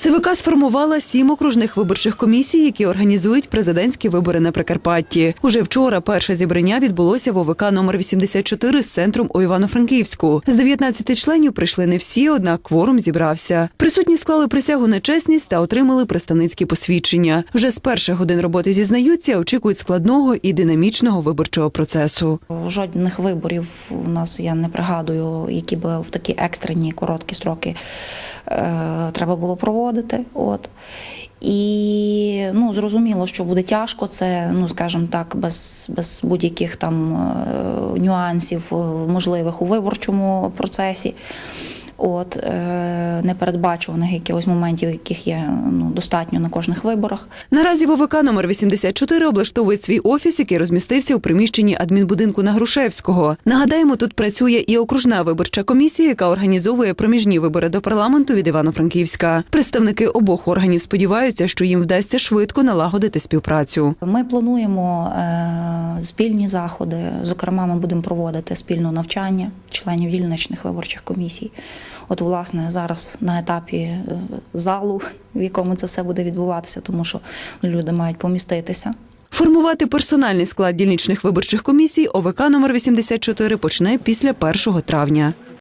ЦВК сформувала сім окружних виборчих комісій, які організують президентські вибори на Прикарпатті. Уже вчора перше зібрання відбулося в ОВК номер 84 з центром у Івано-Франківську. З 19 членів прийшли не всі, однак кворум зібрався. Присутні склали присягу на чесність та отримали представницькі посвідчення. Вже з перших годин роботи зізнаються, очікують складного і динамічного виборчого процесу. Жодних виборів у нас я не пригадую, які би в такі екстрені короткі строки е, треба було проводити. От. І ну, зрозуміло, що буде тяжко, це, ну скажімо так, без, без будь-яких там е, нюансів е, можливих у виборчому процесі. От, е, непередбачуваних якихось моментів, яких є ну, достатньо на кожних виборах. Наразі в ОВК номер 84 облаштовує свій офіс, який розмістився у приміщенні адмінбудинку на Грушевського. Нагадаємо, тут працює і окружна виборча комісія, яка організовує проміжні вибори до парламенту від Івано-Франківська. Представники обох органів сподіваються, що їм вдасться швидко налагодити співпрацю. Ми плануємо е, спільні заходи. Зокрема, ми будемо проводити спільне навчання членів дільничних виборчих комісій. От, власне, зараз на етапі е, залу, в якому це все буде відбуватися, тому що люди мають поміститися. Формувати персональний склад дільничних виборчих комісій ОВК номер 84 почне після 1 травня.